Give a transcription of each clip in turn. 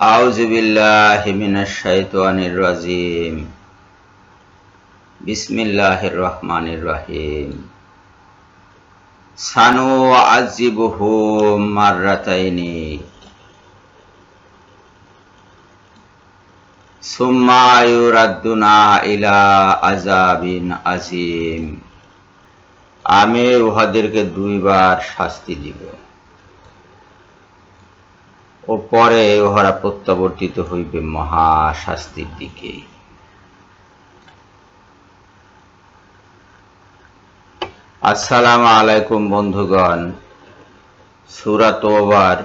আউযু বিল্লাহি মিনাশ শাইতানির রাজিম। বিসমিল্লাহির রহমানির রহিম। সানু আজিবহু মাররাতাইনি। সুম্মা ইউরাদ্দুনা ইলা আজাবিন আজিম আমি উহাদেরকে দুইবার শাস্তি দিব। ও পরে উহারা প্রত্যাবর্তিত হইবে মহা শাস্তির দিকে। আসসালামু আলাইকুম বন্ধুগণ, সুরা তোবার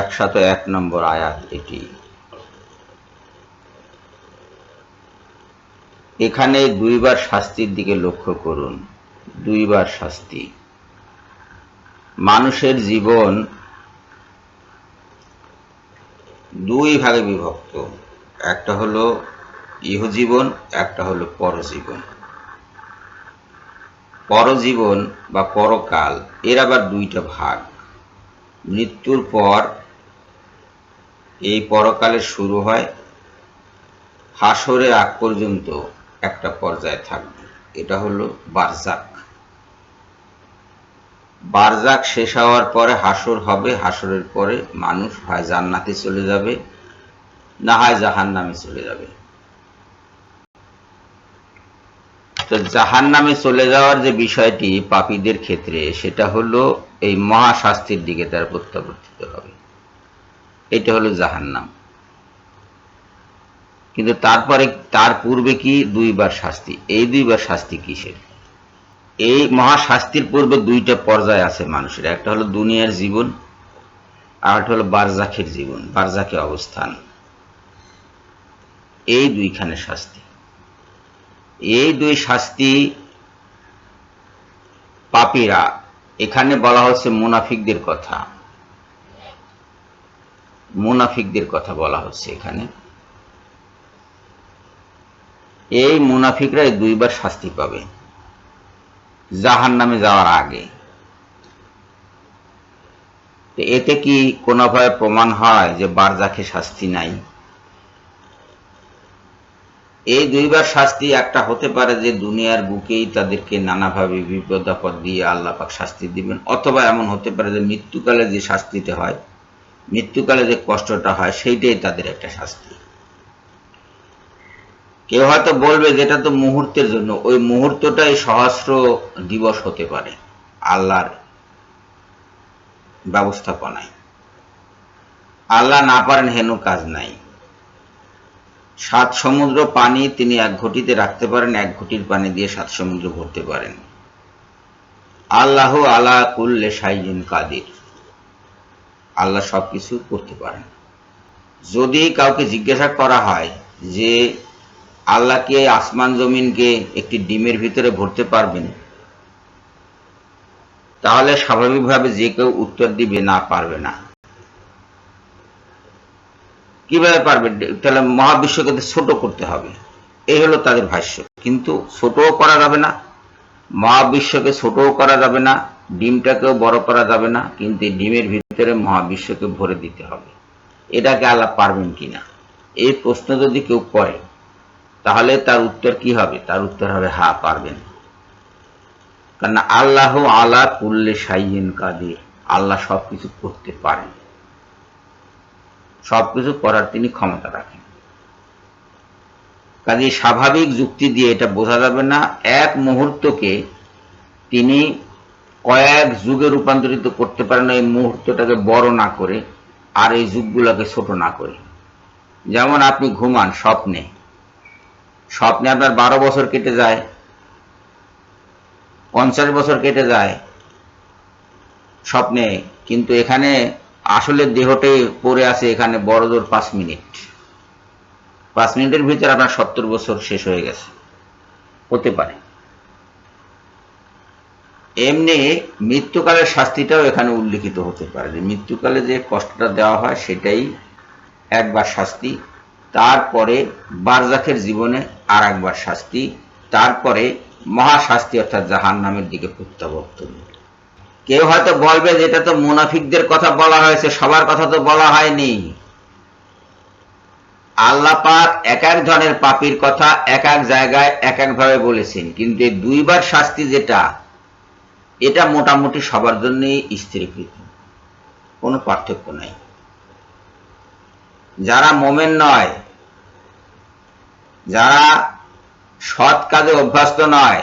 একশত এক নম্বর আয়াত এটি। এখানে দুইবার শাস্তির দিকে লক্ষ্য করুন। দুইবার শাস্তি। মানুষের জীবন দুই ভাগে বিভক্ত। একটা হলো ইহজীবন, একটা হলো পরজীবন। পরজীবন বা পরকাল, এর আবার দুইটা ভাগ। মৃত্যুর পর এই পরকালের শুরু হয় হাসরের আগ পর্যন্ত একটা পর্যায়ে থাকবে। এটা হলো বারজাক বারজাক শেষ হওয়ার পরে হাসর হবে, হাসরের পরে মানুষ হয় জান্নাতে চলে যাবে, না হয় জাহান নামে চলে যাবে। তো জাহান নামে চলে যাওয়ার যে বিষয়টি পাপীদের ক্ষেত্রে, সেটা হলো এই মহাশাস্তির দিকে তারা প্রত্যাবর্তিত হবে। এটা হলো জাহান্নাম। কিন্তু তারপরে, তার পূর্বে কি? দুইবার শাস্তি। এই দুইবার শাস্তি কিসের? এই মহাশাস্তির পূর্বে দুইটা পর্যায় আছে মানুষের। একটা হলো দুনিয়ার জীবন, আর হলো বারজাখের জীবন, বারজাখে অবস্থান। এই দুইখানে শাস্তি। এই দুই শাস্তি পাপীরা, এখানে বলা হচ্ছে মুনাফিকদের কথা। মুনাফিকদের কথা বলা হচ্ছে এখানে। এই মুনাফিকরা দুইবার শাস্তি পাবে। জাহান নামে যাওয়ার আগে। এতে কি কোনোভাবে প্রমাণ হয় যে বারজাকে শাস্তি নাই? এই দুইবার শাস্তি একটা হতে পারে যে দুনিয়ার বুকেই তাদেরকে নানাভাবে বিপদ আপদ দিয়ে আল্লাহ পাক শাস্তি দিবেন, অথবা এমন হতে পারে যে মৃত্যুকালে যে শাস্তিতে হয়, মৃত্যুকালে যে কষ্টটা হয়, সেইটাই তাদের একটা শাস্তি। কেউ হয়তো বলবে যেটা তো মুহূর্তের জন্য। ওই মুহূর্তটাই সহস্র দিবস হতে পারে আল্লাহর ব্যবস্থাপনায়। আল্লাহ না পারেন হেন কাজ নাই। সাত সমুদ্র পানি তিনি এক ঘটিতে রাখতে পারেন, এক ঘটির পানি দিয়ে সাত সমুদ্র ভরতে পারেন। আল্লাহ আলা কুল্লে সাইজিন কাদির। আল্লাহ সবকিছু করতে পারেন। যদি কাউকে জিজ্ঞাসা করা হয় যে আল্লাহকে আসমান জমিনকে একটি ডিমের ভিতরে ভরতে পারবেন তাহলে স্বাভাবিকভাবে যে কেউ উত্তর দিবে, না পারবে না। কীভাবে পারবে? তাহলে মহাবিশ্বকে ছোট করতে হবে। এই হলো তাদের ভাষ্য। কিন্তু ছোটও করা যাবে না, মহাবিশ্বকে ছোটও করা যাবে না, ডিমটাকেও বড় করা যাবে না, কিন্তু ডিমের ভিতরে মহাবিশ্বকে ভরে দিতে হবে। এটাকে আল্লাহ পারবেন কিনা? এই প্রশ্ন যদি কেউ করে তাহলে তার উত্তর কি হবে? তার উত্তর হবে হা পারবেন। কারণ আল্লাহ আলা কুল্লে সাইয়েন কাদির। আল্লাহ সবকিছু করতে পারেন। সবকিছু করার তিনি ক্ষমতা রাখেন। কাজে স্বাভাবিক যুক্তি দিয়ে এটা বোঝা যাবে না, এক মুহূর্তকে তিনি কয়েক যুগে রূপান্তরিত করতে পারেন এই মুহূর্তটাকে বড় না করে, আর এই যুগগুলোকে ছোট না করে। যেমন আপনি ঘুমান, স্বপ্নে। স্বপ্নে আপনার বারো বছর কেটে যায়, পঞ্চাশ বছর কেটে যায় স্বপ্নে, কিন্তু এখানে আসলে দেহটাই পড়ে আছে এখানে বড় জোর পাঁচ মিনিট। পাঁচ মিনিটের ভিতরে আপনার সত্তর বছর শেষ হয়ে গেছে। হতে পারে। এমনি মৃত্যুকালের শাস্তিটাও এখানে উল্লিখিত হতে পারে। যে মৃত্যুকালে যে কষ্টটা দেওয়া হয় সেটাই একবার শাস্তি। তারপরে বারজাখের জীবনে আর একবার শাস্তি, তারপরে মহাশাস্তি অর্থাৎ জাহান নামের দিকে প্রত্যাবর্তন। কেউ হয়তো বলবে যেটা তো মুনাফিকদের কথা বলা হয়েছে, সবার কথা তো বলা হয়নি। আল্লাহ পাক এক এক ধরনের পাপির কথা এক এক জায়গায় এক এক ভাবে বলেছেন, কিন্তু এই দুইবার শাস্তি যেটা, এটা মোটামুটি সবার জন্যই স্থিরীকৃত। কোনো পার্থক্য নাই। যারা মোমেন নয়, যারা সৎ কাজে অভ্যস্ত নয়,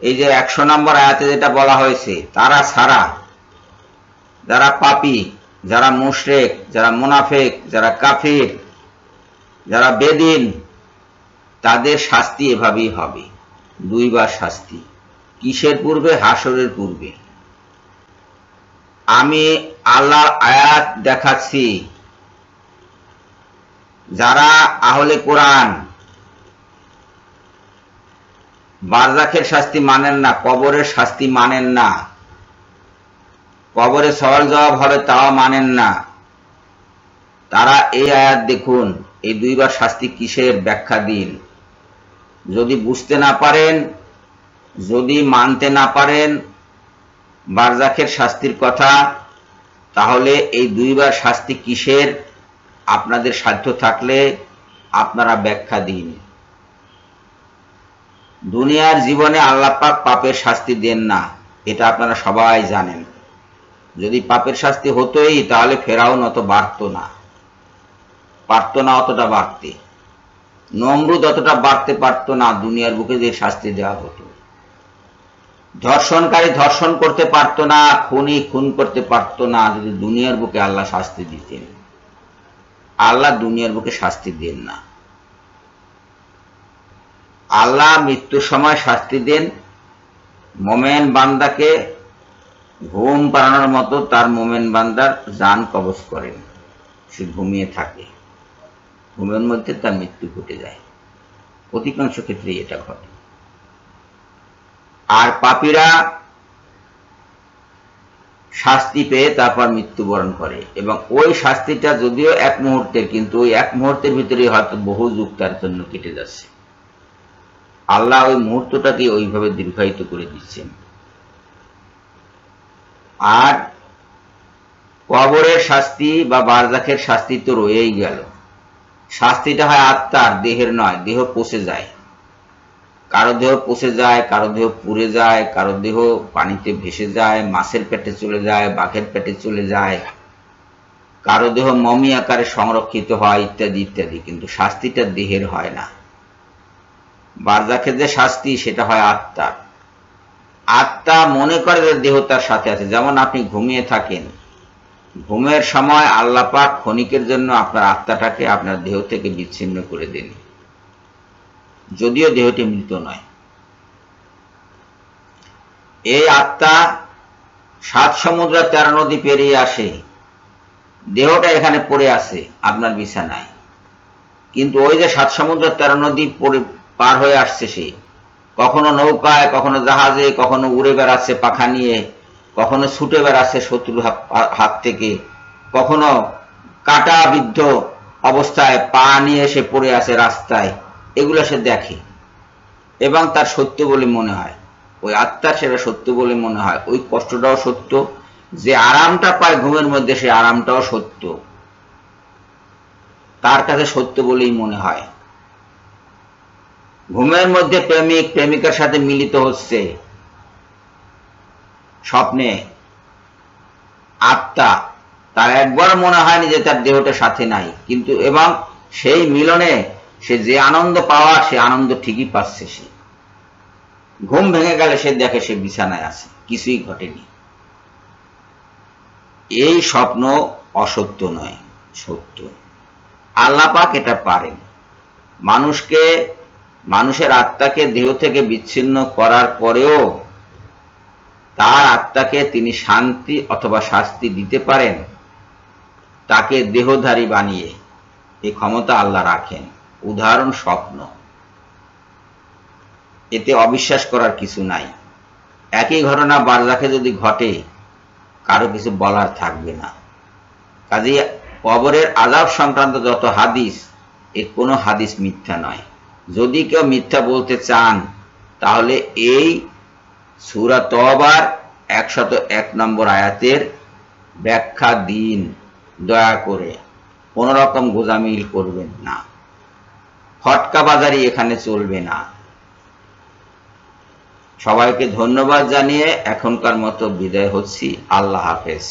এই যে একশো নম্বর আয়াতে যেটা বলা হয়েছে, তারা ছাড়া, যারা পাপি, যারা মুশরেক, যারা মুনাফেক, যারা কাফির, যারা বেদিন, তাদের শাস্তি এভাবেই হবে। দুইবার শাস্তি। কিসের পূর্বে? হাসরের পূর্বে। আমি আল্লাহ আয়াত দেখাচ্ছি। যারা আহলে কোরআন, বারজাখের শাস্তি মানেন না, কবরের শাস্তি মানেন না। কবরে সওয়াল জবাব হবে, তাও মানেন না। তারা এই আয়াত দেখুন, এই দুইবার শাস্তি কিসের ব্যাখ্যা দিন। যদি বুঝতে না পারেন, যদি মানতে না পারেন বারজাখের শাস্তির কথা, তাহলে এই দুইবার শাস্তি কিসের? আপনাদের সাধ্য থাকলে আপনারা ব্যাখ্যা দিন। দুনিয়ার জীবনে আল্লাহ পাক পাপের শাস্তি দেন না, এটা আপনারা সবাই জানেন। যদি পাপের শাস্তি হতোই, তাহলে ফেরাউন অত বাড়তো না। পারত না অতটা বাড়তে। নমরুদ অতটা বাড়তে পারতো না, দুনিয়ার বুকে যে শাস্তি দেওয়া হতো। ধর্ষণকারী ধর্ষণ করতে পারতো না, খুনি খুন করতে পারতো না, যদি দুনিয়ার বুকে আল্লাহ শাস্তি দিতেন। আল্লাহ দুনিয়ার বুকে শাস্তি দেন না। আল্লাহ মৃত্যুর সময় শাস্তি দেন। মোমেন বান্দাকে ঘুম পাড়ানোর মতো তার মোমেন বান্দার যান কবচ করেন। সে ঘুমিয়ে থাকে। ঘুমের মধ্যে তার মৃত্যু ঘটে যায়। অধিকাংশ ক্ষেত্রেই এটা ঘটে। আর পাপীরা শাস্তি পেয়ে তারপর মৃত্যুবরণ করে। এবং ওই শাস্তিটা যদিও এক মুহূর্তের, কিন্তু ওই এক মুহূর্তের ভিতরে হয়তো বহু যুগ তার জন্য কেটে যাচ্ছে। আল্লাহ ওই মুহূর্তটাকে ওইভাবে দীর্ঘায়িত করে দিচ্ছেন। আর কবরের শাস্তি বা বারদাখের শাস্তি তো রয়েই গেল। শাস্তিটা হয় আত্মার, দেহের নয়, দেহ পচে যায়। কারও দেহ পচে যায়, কারও দেহ পুড়ে যায়, কারও দেহ পানিতে ভেসে যায়, মাছের পেটে চলে যায়, বাঘের পেটে চলে যায়। কারও দেহ মমি আকারে সংরক্ষিত হয়, ইত্যাদি ইত্যাদি। কিন্তু শাস্তিটা দেহের হয় না। বারজাখের যে শাস্তি, সেটা হয় আত্মার আত্মা মনে করে যে দেহ তার সাথে আছে। যেমন আপনি ঘুমিয়ে থাকেন। ঘুমের সময় আল্লাপাক ক্ষণিকের জন্য আপনার আত্মাটাকে আপনার দেহ থেকে বিচ্ছিন্ন করে দেন। যদিও দেহটি মৃত নয়। এই আত্মা সাত সমুদ্র তেরো নদী পেরিয়ে আসে। দেহটা এখানে পড়ে আছে, আপনার বিছানায়। কিন্তু ওই যে সাত সমুদ্র তেরো নদী পার হয়ে আসছে সে, কখনো নৌকায়, কখনো জাহাজে, কখনো উড়ে বেড়াচ্ছে পাখা নিয়ে, কখনো ছুটে বেড়াচ্ছে শত্রুর হাত থেকে, কখনো কাটা বিদ্ধ অবস্থায় পা নিয়ে এসে পড়ে আছে রাস্তায়। এগুলো সে দেখে। এবং তার সত্য বলে মনে হয়। ওই আত্মার সেটা সত্য বলে মনে হয়। ওই কষ্টটাও সত্য। যে আরামটা পায় ঘুমের মধ্যে সে আরামটাও সত্য। তার কাছে সত্য বলেই মনে হয়। ঘুমের মধ্যে প্রেমিক, প্রেমিকার সাথে মিলিত হচ্ছে। স্বপ্নে আত্মা, তার একবার মনে হয়নি যে তার দেহটা সাথে নাই। কিন্তু এবং সেই মিলনে সে যে আনন্দ পাওয়ার, সে আনন্দ ঠিকই পাচ্ছে সে। ঘুম ভেঙে গেলে সে দেখে সে বিছানায় আছে, কিছুই ঘটেনি। এই স্বপ্ন অসত্য নয়, সত্য। আল্লাপাক এটা পারেন। মানুষকে, মানুষের আত্মাকে দেহ থেকে বিচ্ছিন্ন করার পরেও তার আত্মাকে তিনি শান্তি অথবা শাস্তি দিতে পারেন, তাকে দেহধারী বানিয়ে এই ক্ষমতা আল্লাহ রাখেন। উদাহরণ স্বপ্ন। এতে অবিশ্বাস করার কিছু নাই। একই ঘটনা বারজাখে যদি ঘটে, কারও কিছু বলার থাকবে না। কাজে কবরের আজাব সংক্রান্ত যত হাদিস, এর কোনো হাদিস মিথ্যা নয়। যদি কেউ মিথ্যা বলতে চান, তাহলে এই সুরা তবার একশত এক নম্বর আয়াতের ব্যাখ্যা দিন। দয়া করে কোন রকম গোজামিল করবেন না। ফটকা বাজারি এখানে চলবে না। সবাইকে ধন্যবাদ জানিয়ে এখনকার মতো বিদায় হচ্ছি। আল্লাহ হাফেজ।